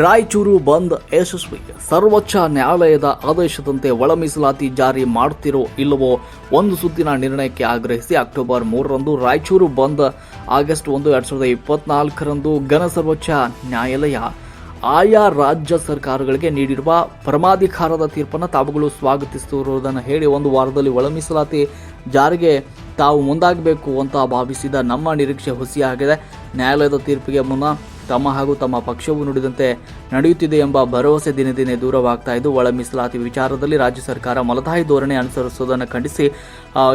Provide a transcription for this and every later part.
ರಾಯಚೂರು ಬಂದ್ ಯಶಸ್ವಿ. ಸರ್ವೋಚ್ಚ ನ್ಯಾಯಾಲಯದ ಆದೇಶದಂತೆ ಒಳ ಮೀಸಲಾತಿ ಜಾರಿ ಮಾಡುತ್ತಿರೋ ಇಲ್ಲವೋ ಒಂದು ಸುತ್ತಿನ ನಿರ್ಣಯಕ್ಕೆ ಆಗ್ರಹಿಸಿ ಅಕ್ಟೋಬರ್ ಮೂರರಂದು ರಾಯಚೂರು ಬಂದ್ ಆಗಸ್ಟ್ ಒಂದು ಎರಡು ಸಾವಿರದ ಇಪ್ಪತ್ನಾಲ್ಕರಂದು ಘನ ಸರ್ವೋಚ್ಚ ನ್ಯಾಯಾಲಯ ಆಯಾ ರಾಜ್ಯ ಸರ್ಕಾರಗಳಿಗೆ ನೀಡಿರುವ ಪರಮಾಧಿಕಾರದ ತೀರ್ಪನ್ನು ತಾವುಗಳು ಸ್ವಾಗತಿಸುತ್ತಿರುವುದನ್ನು ಹೇಳಿ ಒಂದು ವಾರದಲ್ಲಿ ಒಳ ಮೀಸಲಾತಿ ಜಾರಿಗೆ ತಾವು ಮುಂದಾಗಬೇಕು ಅಂತ ಭಾವಿಸಿದ ನಮ್ಮ ನಿರೀಕ್ಷೆ ಹುಸಿಯಾಗಿದೆ. ನ್ಯಾಯಾಲಯದ ತೀರ್ಪಿಗೆ ಮುನ್ನ ತಮ್ಮ ಹಾಗೂ ತಮ್ಮ ಪಕ್ಷವು ನುಡಿದಂತೆ ನಡೆಯುತ್ತಿದೆ ಎಂಬ ಭರವಸೆ ದಿನೇ ದಿನೇ ದೂರವಾಗ್ತಾ ಇದ್ದು, ಒಳ ಮೀಸಲಾತಿ ವಿಚಾರದಲ್ಲಿ ರಾಜ್ಯ ಸರ್ಕಾರ ಮಲತಾಯಿ ಧೋರಣೆ ಅನುಸರಿಸುವುದನ್ನು ಖಂಡಿಸಿ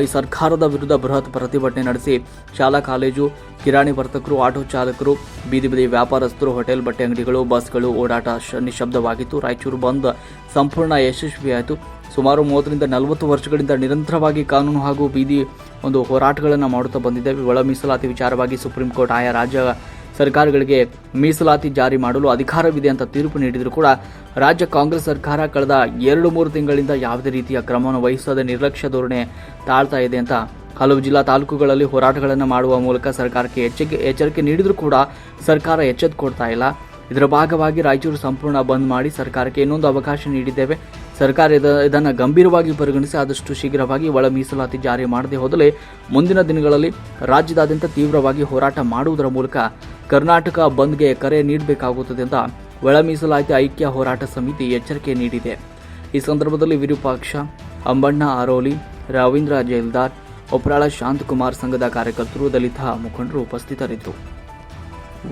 ಈ ಸರ್ಕಾರದ ವಿರುದ್ಧ ಬೃಹತ್ ಪ್ರತಿಭಟನೆ ನಡೆಸಿ, ಶಾಲಾ ಕಾಲೇಜು, ಕಿರಾಣಿ ವರ್ತಕರು, ಆಟೋ ಚಾಲಕರು, ಬೀದಿ ಬೀದಿ ವ್ಯಾಪಾರಸ್ಥರು, ಹೋಟೆಲ್ ಬಟ್ಟೆ ಅಂಗಡಿಗಳು, ಬಸ್ಗಳು ಓಡಾಟ ನಿಶಬ್ದವಾಗಿತ್ತು ರಾಯಚೂರು ಬಂದ್ ಸಂಪೂರ್ಣ ಯಶಸ್ವಿಯಾಯಿತು. ಸುಮಾರು ಮೂವತ್ತರಿಂದ ನಲವತ್ತು ವರ್ಷಗಳಿಂದ ನಿರಂತರವಾಗಿ ಕಾನೂನು ಹಾಗೂ ಬೀದಿ ಒಂದು ಹೋರಾಟಗಳನ್ನು ಮಾಡುತ್ತಾ ಬಂದಿದ್ದೇವೆ. ಒಳ ಮೀಸಲಾತಿ ವಿಚಾರವಾಗಿ ಸುಪ್ರೀಂ ಕೋರ್ಟ್ ಆಯಾ ರಾಜ್ಯ ಸರ್ಕಾರಗಳಿಗೆ ಮೀಸಲಾತಿ ಜಾರಿ ಮಾಡಲು ಅಧಿಕಾರವಿದೆ ಅಂತ ತೀರ್ಪು ನೀಡಿದರೂ ಕೂಡ ರಾಜ್ಯ ಕಾಂಗ್ರೆಸ್ ಸರ್ಕಾರ ಕಳೆದ ಎರಡು ಮೂರು ತಿಂಗಳಿಂದ ಯಾವುದೇ ರೀತಿಯ ಕ್ರಮವನ್ನು ವಹಿಸದ ನಿರ್ಲಕ್ಷ್ಯ ಧೋರಣೆ ತಾಳ್ತಾ ಇದೆ ಅಂತ ಹಲವು ಜಿಲ್ಲಾ ತಾಲೂಕುಗಳಲ್ಲಿ ಹೋರಾಟಗಳನ್ನು ಮಾಡುವ ಮೂಲಕ ಸರ್ಕಾರಕ್ಕೆ ಎಚ್ಚರಿಕೆ ಎಚ್ಚರಿಕೆ ನೀಡಿದರೂ ಕೂಡ ಸರ್ಕಾರ ಎಚ್ಚೆತ್ತುಕೊಡ್ತಾ ಇಲ್ಲ. ಇದರ ಭಾಗವಾಗಿ ರಾಯಚೂರು ಸಂಪೂರ್ಣ ಬಂದ್ ಮಾಡಿ ಸರ್ಕಾರಕ್ಕೆ ಇನ್ನೊಂದು ಅವಕಾಶ ನೀಡಿದ್ದೇವೆ. ಸರ್ಕಾರ ಇದ- ಇದನ್ನು ಗಂಭೀರವಾಗಿ ಪರಿಗಣಿಸಿ ಆದಷ್ಟು ಶೀಘ್ರವಾಗಿ ಒಳ ಮೀಸಲಾತಿ ಜಾರಿ ಮಾಡದೇ ಹೋದಲೇ ಮುಂದಿನ ದಿನಗಳಲ್ಲಿ ರಾಜ್ಯದಾದ್ಯಂತ ತೀವ್ರವಾಗಿ ಹೋರಾಟ ಮಾಡುವುದರ ಮೂಲಕ ಕರ್ನಾಟಕ ಬಂದ್ಗೆ ಕರೆ ನೀಡಬೇಕಾಗುತ್ತದೆ ಅಂತ ಒಳ ಮೀಸಲಾತಿ ಐಕ್ಯ ಹೋರಾಟ ಸಮಿತಿ ಎಚ್ಚರಿಕೆ ನೀಡಿದೆ. ಈ ಸಂದರ್ಭದಲ್ಲಿ ವಿರೂಪಾಕ್ಷ, ಅಂಬಣ್ಣ ಆರೋಲಿ, ರವೀಂದ್ರ ಜೈಲ್ದಾರ್, ಒಪ್ರಾಳ ಶಾಂತಕುಮಾರ್ ಸಂಘದ ಕಾರ್ಯಕರ್ತರು, ದಲಿತ ಮುಖಂಡರು ಉಪಸ್ಥಿತರಿದ್ದರು.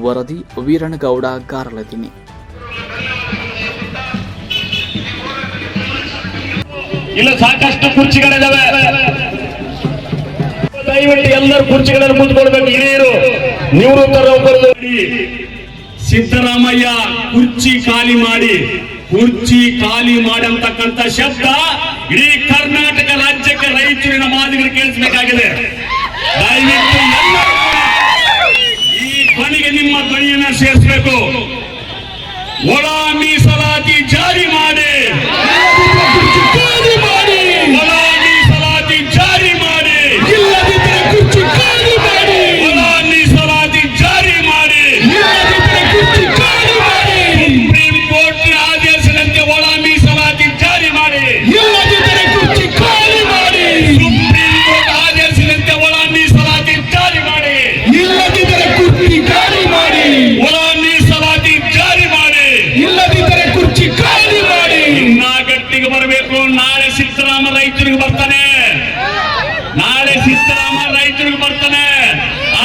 ವರದಿ ವೀರಣಗೌಡ ಗಾರಲದಿನಿ. ಇಲ್ಲ, ಸಾಕಷ್ಟು ಕುರ್ಚಿಗಳಿದಾವೆ. ದಯವಿಟ್ಟು ಎಲ್ಲರೂ ಕುರ್ಚಿಗಳಲ್ಲಿ ಕೂತ್ಕೊಳ್ಬೇಕು ಹಿರಿಯರು, ನಿವೃತ್ತರ ಸಿದ್ದರಾಮಯ್ಯ ಕುರ್ಚಿ ಖಾಲಿ ಮಾಡಿ, ಕುರ್ಚಿ ಖಾಲಿ ಮಾಡಿ ಅಂತಕ್ಕಂಥ ಶಬ್ದ ಇಡೀ ಕರ್ನಾಟಕ ರಾಜ್ಯಕ್ಕೆ ರೈತರಿನ ಮಾದಿಗರು ಕೇಳಿಸಬೇಕಾಗಿದೆ. ದಯವಿಟ್ಟು ಈ ಧ್ವನಿಗೆ ನಿಮ್ಮ ಧ್ವನಿಯನ್ನ ಸೇರಿಸಬೇಕು. ಒಳ ಮೀಸಲಾತಿ ಜಾರಿ ಮಾಡಿ. ನಾಳೆ ಸಿದ್ದರಾಮ ರೈತರಿಗೆ ಬರ್ತಾನೆ.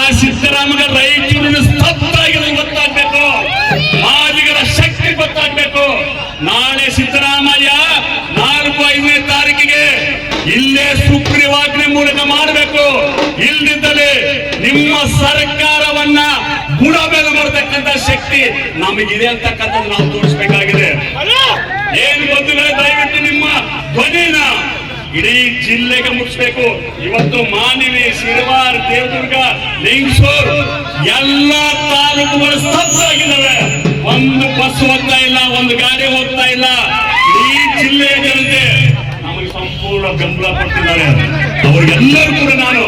ಆ ಸಿದ್ದರಾಮಗ ರೈತರಿನ ಸ್ತಬ್ಧ ಆಗಿರೋದು ಗೊತ್ತಾಗ್ಬೇಕು. ಮಾದಿಗರ ಶಕ್ತಿ ಗೊತ್ತಾಗ್ಬೇಕು. ನಾಳೆ ಸಿದ್ದರಾಮಯ್ಯ ನಾಲ್ಕು ಐದನೇ ತಾರೀಕಿಗೆ ಇಲ್ಲೇ ಸುಗ್ರೀವಾಜ್ಞೆ ಮೂಲಕ ಮಾಡಬೇಕು. ಇಲ್ಲದಿದ್ದಲ್ಲಿ ನಿಮ್ಮ ಸರ್ಕಾರವನ್ನ ಗುಣಬೇಲ ಮಾಡತಕ್ಕಂತ ಶಕ್ತಿ ನಮಗಿದೆ ಅಂತಕ್ಕಂಥದ್ದು ನಾವು ತೋರಿಸಬೇಕಾಗಿದೆ. ಏನು ಗೊತ್ತಿಲ್ಲ ದಯವಿಟ್ಟು ನಿಮ್ಮ ಧ್ವನಿನ ಇಡೀ ಜಿಲ್ಲೆಗೆ ಮುಟ್ಟಿಸ್ಬೇಕು ಇವತ್ತು ಮಾನವಿ ಸಿರವಾರ್ ದೇವದುರ್ಗ, ಲಿಂಗಸೂರ್ ಎಲ್ಲ ತಾಲೂಕುಗಳು ಸ್ತಬ್ಧವಾಗಿದ್ದಾವೆ. ಒಂದು ಬಸ್ ಹೋಗ್ತಾ ಇಲ್ಲ, ಒಂದು ಗಾಡಿ ಹೋಗ್ತಾ ಇಲ್ಲ. ಇಡೀ ಜಿಲ್ಲೆಯ ಜನತೆ ನಮಗೆ ಸಂಪೂರ್ಣ ಬೆಂಬಲ ಕೊಡ್ತಿದ್ದಾರೆ ಅವರಿಗೆಲ್ಲರೂ ಕೂಡ ನಾನು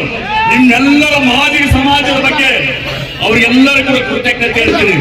ನಿಮ್ಮೆಲ್ಲರ ಮಾದರಿ ಸಮಾಜದ ಬಗ್ಗೆ ಅವರಿಗೆಲ್ಲರೂ ಕೂಡ ಕೃತಜ್ಞತೆ ಹೇಳ್ತೀನಿ.